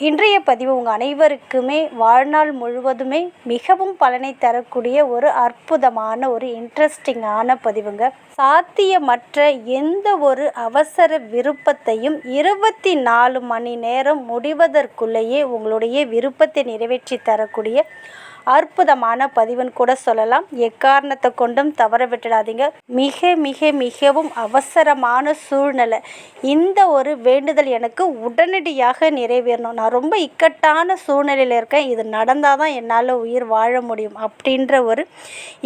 இன்றைய பதிவு உங்கள் அனைவருக்குமே வாழ்நாள் முழுவதுமே மிகவும் பலனை தரக்கூடிய ஒரு அற்புதமான ஒரு இன்ட்ரெஸ்டிங்கான பதிவுங்க. சாத்தியமற்ற எந்த ஒரு அவசர விருப்பத்தையும் இருபத்தி நாலு மணி நேரம் முடிவதற்குள்ளேயே உங்களுடைய விருப்பத்தை நிறைவேற்றி தரக்கூடிய அற்புதமான பதிவுன்னு கூட சொல்லலாம். எக்காரணத்தை கொண்டும் தவற விட்டுடாதீங்க. மிக மிக மிகவும் அவசரமான சூழ்நிலை. இந்த ஒரு வேண்டுதல் எனக்கு உடனடியாக நிறைவேறணும். நான் ரொம்ப இக்கட்டான சூழ்நிலையில் இருக்கேன். இது நடந்தால் தான் என்னால் உயிர் வாழ முடியும் அப்படின்ற ஒரு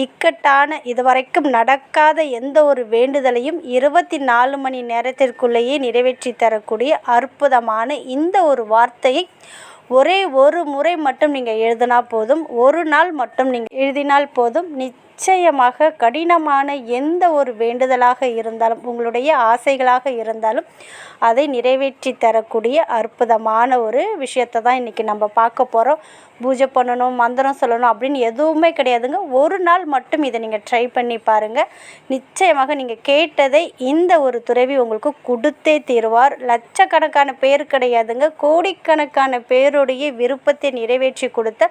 இக்கட்டான இதுவரைக்கும் நடக்காத எந்த ஒரு வேண்டுதலையும் இருபத்தி நாலு மணி நேரத்திற்குள்ளேயே நிறைவேற்றி தரக்கூடிய அற்புதமான இந்த ஒரு வார்த்தையை ஒரே ஒரு முறை மட்டும் நீங்கள் எழுதினா போதும் ஒரு நாள் மட்டும் நீங்கள் எழுதினால் போதும். நிச்சயமாக கடினமான எந்த ஒரு வேண்டுதலாக இருந்தாலும் உங்களுடைய ஆசைகளாக இருந்தாலும் அதை நிறைவேற்றி தரக்கூடிய அற்புதமான ஒரு விஷயத்தை தான் இன்றைக்கி நம்ம பார்க்க போகிறோம் பூஜை பண்ணணும் மந்திரம் சொல்லணும் அப்படின்னு எதுவுமே கிடையாதுங்க. ஒரு நாள் மட்டும் இதை நீங்கள் ட்ரை பண்ணி பாருங்கள் நிச்சயமாக நீங்கள் கேட்டதை இந்த ஒரு துறவி உங்களுக்கு கொடுத்தே தீருவார். லட்சக்கணக்கான பேர் கிடையாதுங்க. கோடிக்கணக்கான பேருடைய விருப்பத்தை நிறைவேற்றி கொடுத்த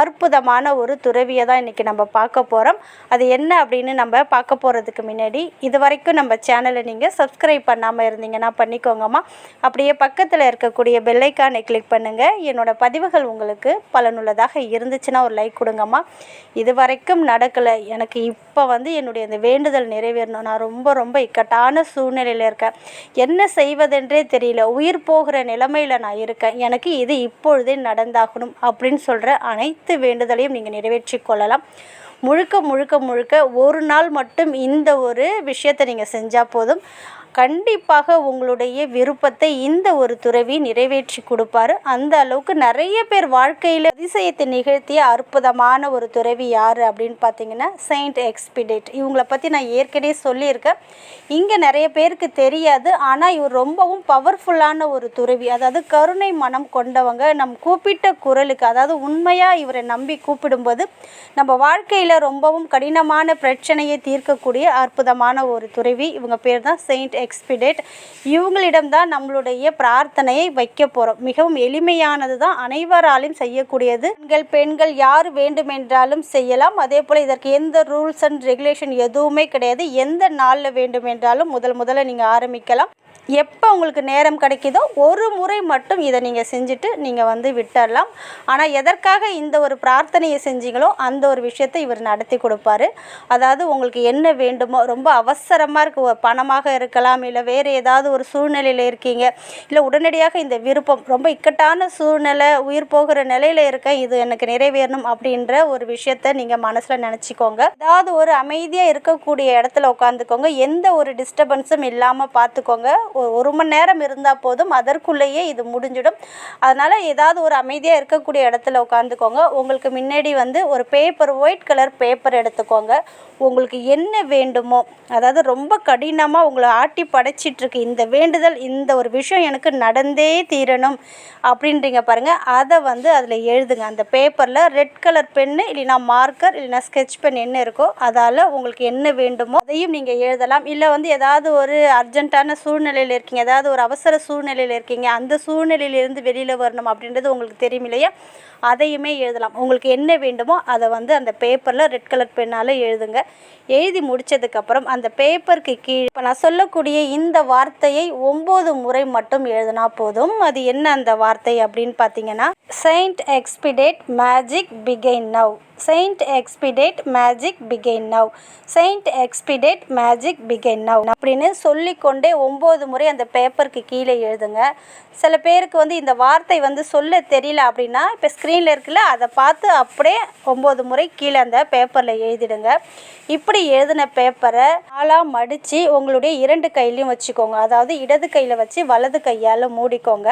அற்புதமான ஒரு துறவியை தான் இன்றைக்கி நம்ம பார்க்க போகிறோம் அது என்ன அப்படின்னு நம்ம பார்க்க போகிறதுக்கு முன்னாடி இது வரைக்கும் நம்ம சேனலை நீங்கள் சப்ஸ்கிரைப் பண்ணாமல் இருந்தீங்கன்னா பண்ணிக்கோங்கம்மா. அப்படியே பக்கத்தில் இருக்கக்கூடிய பெல்லைக்கானை கிளிக் பண்ணுங்கள் என்னோடய பதிவுகள் உங்களுக்கு பலனுள்ளதாக இருந்துச்சுன்னா ஒரு லைக் கொடுங்கம்மா. இது வரைக்கும் நடக்கலை. எனக்கு இப்போ வந்து என்னுடைய அந்த வேண்டுதல் நிறைவேறணும். நான் ரொம்ப ரொம்ப இக்கட்டான சூழ்நிலையில் இருக்கேன். என்ன செய்வதென்றே தெரியல. உயிர் போகிற நிலைமையில் நான் இருக்கேன். எனக்கு இது இப்பொழுதே நடந்தாகணும் அப்படின்னு சொல்கிற அனைத்து வேண்டுதலையும் நீங்கள் நிறைவேற்றி கொள்ளலாம். முழுக்க முழுக்க முழுக்க ஒரு நாள் மட்டும் இந்த ஒரு விஷயத்தை நீங்கள் செஞ்சால் போதும். கண்டிப்பாக உங்களுடைய விருப்பத்தை இந்த ஒரு துறவி நிறைவேற்றி கொடுப்பாரு. அந்த அளவுக்கு நிறைய பேர் வாழ்க்கையில் அதிசயத்தை நிகழ்த்திய அற்புதமான ஒரு துறவி யார் அப்படின்னு பார்த்தீங்கன்னா செயின்ட் எக்ஸ்பிடேட் இவங்களை பற்றி நான் ஏற்கனவே சொல்லியிருக்கேன். இங்கே நிறைய பேருக்கு தெரியாது. ஆனால் இவர் ரொம்பவும் பவர்ஃபுல்லான ஒரு துறவி. அதாவது கருணை மனம் கொண்டவங்க. நம் கூப்பிட்ட குரலுக்கு அதாவது உண்மையாக இவரை நம்பி கூப்பிடும்போது நம்ம வாழ்க்கையில் ரொம்பவும் கடினமான பிரச்சனையை தீர்க்கக்கூடிய அற்புதமான ஒரு துறவி. இவங்க பேர் தான் செயின்ட் எக்ஸ்பிடேட் இவங்களிடம்தான் நம்மளுடைய பிரார்த்தனையை வைக்க போகிறோம் மிகவும் எளிமையானது தான் அனைவராலும் செய்யக்கூடியது. பெண்கள் பெண்கள் யார் வேண்டுமென்றாலும் செய்யலாம். அதே போல் இதற்கு எந்த ரூல்ஸ் அண்ட் ரெகுலேஷன் எதுவுமே கிடையாது. எந்த நாளில் வேண்டுமென்றாலும் முதல் முதல்ல நீங்கள் ஆரம்பிக்கலாம். எப்போ உங்களுக்கு நேரம் கிடைக்குதோ ஒரு முறை மட்டும் இதை நீங்கள் செஞ்சுட்டு நீங்கள் வந்து விட்டுடலாம் ஆனால் எதற்காக இந்த ஒரு பிரார்த்தனையை செஞ்சீங்களோ அந்த ஒரு விஷயத்தை இவர் நடத்தி கொடுப்பாரு. அதாவது உங்களுக்கு என்ன வேண்டுமோ ரொம்ப அவசரமாக இருக்கு ஒரு பணமாக இருக்கலாம் இல்லை வேறு ஏதாவது ஒரு சூழ்நிலையில் இருக்கீங்க இல்லை உடனடியாக இந்த விருப்பம் ரொம்ப இக்கட்டான சூழ்நிலை உயிர் போகிற நிலையில் இருக்கேன் இது எனக்கு நிறைவேறணும் அப்படின்ற ஒரு விஷயத்த நீங்கள் மனசில் நினச்சிக்கோங்க. அதாவது ஒரு அமைதியாக இருக்கக்கூடிய இடத்துல உட்காந்துக்கோங்க. எந்த ஒரு டிஸ்டர்பன்ஸும் இல்லாமல் பார்த்துக்கோங்க ஒரு மணி நேரம் இருந்தால் போதும் அதற்குள்ளேயே இது முடிஞ்சிடும். அதனால் ஏதாவது ஒரு அமைதியாக இருக்கக்கூடிய இடத்துல உட்காந்துக்கோங்க. உங்களுக்கு முன்னாடி வந்து ஒரு பேப்பர் ஒயிட் கலர் பேப்பர் எடுத்துக்கோங்க. உங்களுக்கு என்ன வேண்டுமோ அதாவது ரொம்ப கடினமாக உங்களை ஆட்டி படைச்சிட்ருக்கு இந்த வேண்டுதல் இந்த ஒரு விஷயம் எனக்கு நடந்தே தீரணும் அப்படின்றீங்க பாருங்கள் அதை வந்து அதில் எழுதுங்க. அந்த பேப்பரில் ரெட் கலர் பென்னு இல்லைனா மார்க்கர் இல்லைனா ஸ்கெட்ச் பென் என்ன இருக்கோ அதால் உங்களுக்கு என்ன வேண்டுமோ அதையும் நீங்கள் எழுதலாம். இல்லை வந்து ஏதாவது ஒரு அர்ஜென்ட்டான சூழ்நிலை சூழ்நிலையில் இருக்கீங்க. ஏதாவது ஒரு அவசர சூழ்நிலையில் இருக்கீங்க. அந்த சூழ்நிலையிலிருந்து வெளியில் வரணும் அப்படின்றது உங்களுக்கு தெரியும் இல்லையா அதையுமே எழுதலாம். உங்களுக்கு என்ன வேண்டுமோ அதை வந்து அந்த பேப்பரில் ரெட் கலர் பெண்ணால் எழுதுங்க. எழுதி முடித்ததுக்கப்புறம் அந்த பேப்பருக்கு கீழே இப்போ நான் சொல்லக்கூடிய இந்த வார்த்தையை ஒம்பது முறை மட்டும் எழுதினா போதும். அது என்ன அந்த வார்த்தை அப்படின்னு பார்த்தீங்கன்னா saint expedite magic begin now saint expedite magic begin now saint expedite magic begin now அப்படின்னு சொல்லிக்கொண்டே ஒம்பது முறை அந்த பேப்பருக்கு கீழே எழுதுங்க. சில பேருக்கு வந்து இந்த வார்த்தை வந்து சொல்ல தெரியல அப்படின்னா இப்போ ஸ்க்ரீனில் இருக்குல்ல அதை பார்த்து அப்படியே ஒம்பது முறை கீழே அந்த பேப்பரில் எழுதிடுங்க. இப்படி எழுதின பேப்பரை நாளாக மடித்து உங்களுடைய இரண்டு கையிலையும் வச்சுக்கோங்க. அதாவது இடது கையில் வச்சு வலது கையால் மூடிக்கோங்க.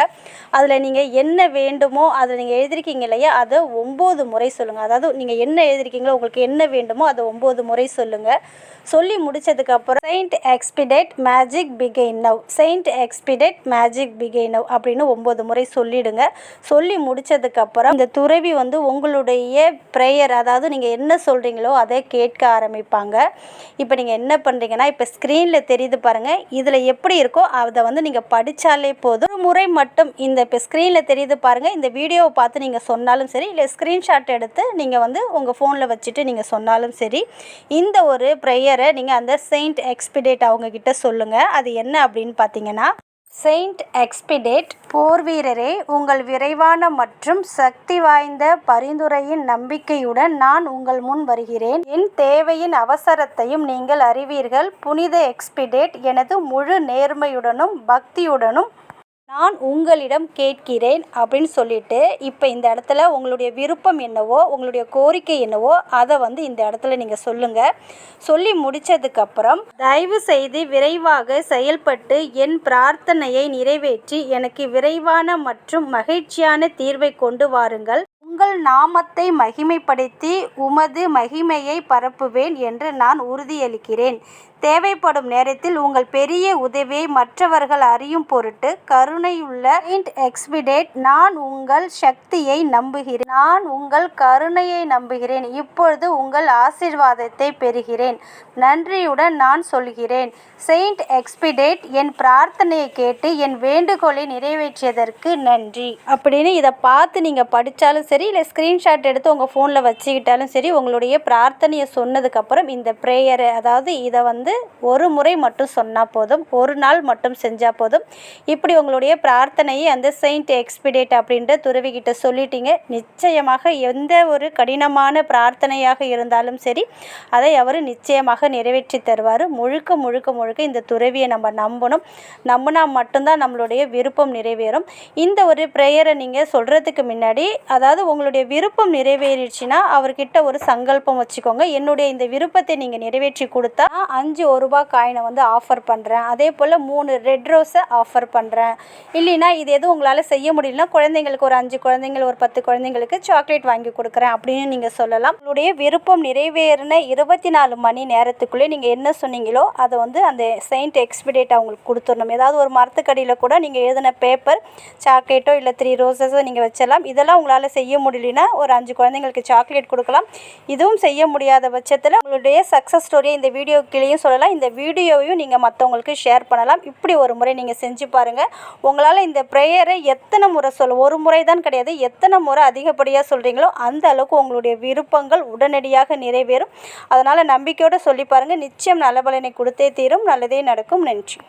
அதில் நீங்கள் என்ன வேண்டுமோ அதில் நீங்கள் எழுதிருக்கீங்க இல்லையா அதை ஒம்பது முறை சொல்லுங்கள் அதாவது நீங்கள் என்ன எழுதியிருக்கீங்களோ உங்களுக்கு என்ன வேண்டுமோ அதை ஒம்பது முறை சொல்லுங்கள் சொல்லி முடிச்சதுக்கப்புறம் saint expedite magic begin now saint expedite magic begin now அப்படின்னு ஒம்பது முறை சொல்லிடுங்க. சொல்லி முடித்ததுக்கப்புறம் இந்த துறவி வந்து உங்களுடைய ப்ரேயர் அதாவது நீங்கள் என்ன சொல்கிறீங்களோ அதை கேட்க ஆரம்பிப்பாங்க. இப்போ நீங்கள் என்ன பண்ணுறீங்கன்னா இப்போ ஸ்க்ரீனில் தெரியுது பாருங்கள் இதில் எப்படி இருக்கோ அதை வந்து நீங்கள் படித்தாலே போதும். ஒரு முறை மட்டும் இந்த இப்போ ஸ்க்ரீனில் தெரியுது பாருங்கள் இந்த வீடியோவை பார்த்து நீங்கள் சொன்னாலும் சரி இல்லை ஸ்க்ரீன்ஷாட் எடுத்து நீங்கள் வந்து உங்கள் ஃபோனில் வச்சுட்டு நீங்கள் சொன்னாலும் சரி இந்த ஒரு ப்ரேயரை நீங்கள் அந்த செயின்ட் எக்ஸ்பிடேட் அவங்கக்கிட்ட சொல்லுங்கள் அது என்ன அப்படின்னு பார்த்தீங்கன்னா செயின்ட் எக்ஸ்பிடேட் போர் வீரரே உங்கள் விரைவான மற்றும் சக்தி வாய்ந்த பரிந்துரையின் நம்பிக்கையுடன் நான் உங்கள் முன் வருகிறேன். என் தேவையின் அவசரத்தையும் நீங்கள் அறிவீர்கள். புனித எக்ஸ்பிடேட் எனது முழு நேர்மையுடனும் பக்தியுடனும் நான் உங்களிடம் கேட்கிறேன் அப்படின்னு சொல்லிட்டு இப்போ இந்த இடத்துல உங்களுடைய விருப்பம் என்னவோ உங்களுடைய கோரிக்கை என்னவோ அதை வந்து இந்த இடத்துல நீங்கள் சொல்லுங்கள் சொல்லி முடித்ததுக்கப்புறம் தயவு செய்து விரைவாக செயல்பட்டு என் பிரார்த்தனையை நிறைவேற்றி எனக்கு விரைவான மற்றும் மகிழ்ச்சியான தீர்வை கொண்டு வாருங்கள். உங்கள் நாமத்தை மகிமைப்படுத்தி உமது மகிமையை பரப்புவேன் என்று நான் உறுதியளிக்கிறேன். தேவைப்படும் நேரத்தில் உங்கள் பெரிய உதவியை மற்றவர்கள் அறியும் பொருட்டு கருணையுள்ள இன்ட் எக்ஸ்பிடேட் நான் உங்கள் சக்தியை நம்புகிறேன். நான் உங்கள் கருணையை நம்புகிறேன். இப்பொழுது உங்கள் ஆசீர்வாதத்தை பெறுகிறேன். நன்றியுடன் நான் சொல்கிறேன். செயின்ட் எக்ஸ்பிடேட் என் பிரார்த்தனையை கேட்டு என் வேண்டுகோளை நிறைவேற்றியதற்கு நன்றி. அப்படின்னு இதை பார்த்து நீங்கள் படித்தாலும் சரி இல்லை ஸ்க்ரீன்ஷாட் எடுத்து உங்கள் ஃபோனில் வச்சுக்கிட்டாலும் சரி உங்களுடைய பிரார்த்தனையை சொன்னதுக்கப்புறம் இந்த ப்ரேயரை அதாவது இதை வந்து ஒரு முறை மட்டும் சொன்னால் போதும் ஒரு நாள் மட்டும் செஞ்சால் போதும். இப்படி உங்களுடைய பிரார்த்தனையை அந்த செயின்ட் எக்ஸ்பிடேட் அப்படின்ற துறவிக்கிட்ட சொல்லிட்டீங்க. நிச்சயமாக எந்த ஒரு கடினமான பிரார்த்தனையாக இருந்தாலும் சரி அதை அவர் நிச்சயமாக நிறைவேற்றி தருவார். முழுக்க முழுக்க முழுக்க இந்த துறவியை நம்ம நம்பணும். நம்பினா மட்டும்தான் நம்மளுடைய விருப்பம் நிறைவேறும். இந்த ஒரு ப்ரேயரை நீங்கள் சொல்கிறதுக்கு முன்னாடி அதாவது உங்களுடைய விருப்பம் நிறைவேறிடுச்சுன்னா அவர்கிட்ட ஒரு சங்கல்பம் வச்சுக்கோங்க. என்னுடைய இந்த விருப்பத்தை நீங்கள் நிறைவேற்றி கொடுத்தா அஞ்சு ஒரு ரூபா காயினை வந்து ஆஃபர் பண்ணுறேன் அதே போல் மூணு ரெட் ரோஸை ஆஃபர் பண்ணுறேன் இல்லைன்னா இது எதுவும் உங்களால் செய்ய முடியலனா குழந்தைங்களுக்கு ஒரு அஞ்சு குழந்தைங்கள் ஒரு பத்து குழந்தைங்களுக்கு சாக்லேட் வாங்கி கொடுக்குறேன் அப்படின்னு நீங்கள் சொல்லலாம். உங்களுடைய விருப்பம் நிறைவேறின இருபத்தி நாலு மணி நேரத்துக்குள்ளே நீங்கள் என்ன சொன்னீங்களோ அதை வந்து அந்த செயின்ட் எக்ஸ்பிடேட் அவங்களுக்கு கொடுத்துடணும். ஏதாவது ஒரு மரத்துக்கடியில் கூட நீங்கள் எழுதின பேப்பர் சாக்லேட்டோ இல்லை த்ரீ ரோசஸோ நீங்கள் வச்சிடலாம். இதெல்லாம் உங்களால் செய்ய முடியலனா ஒரு அஞ்சு குழந்தைங்களுக்கு சாக்லேட் கொடுக்கலாம். இதுவும் செய்ய முடியாத பட்சத்தில் உங்களுடைய சக்ஸஸ் ஸ்டோரியை இந்த வீடியோ கீழேயும் சொல்லலாம். இந்த வீடியோவையும் நீங்கள் மற்றவங்களுக்கு ஷேர் பண்ணலாம். இப்படி ஒரு முறை நீங்கள் செஞ்சு பாருங்கள் உங்களால் இந்த ப்ரேயரை எத்தனை முறை சொல்ல ஒரு முறை தான் கிடையாது. எத்தனை முறை அதிகப்படியாக சொல்கிறீங்களோ அந்த அளவுக்கு உங்களுடைய விருப்பங்கள் உடனடியாக நிறைவேறும். அதனால் நம்பிக்கையோடு சொல்லி பாருங்கள் நிச்சயம் நல்ல பலனை கொடுத்தே தீரும். நல்லதே நடக்கும். நன்றி.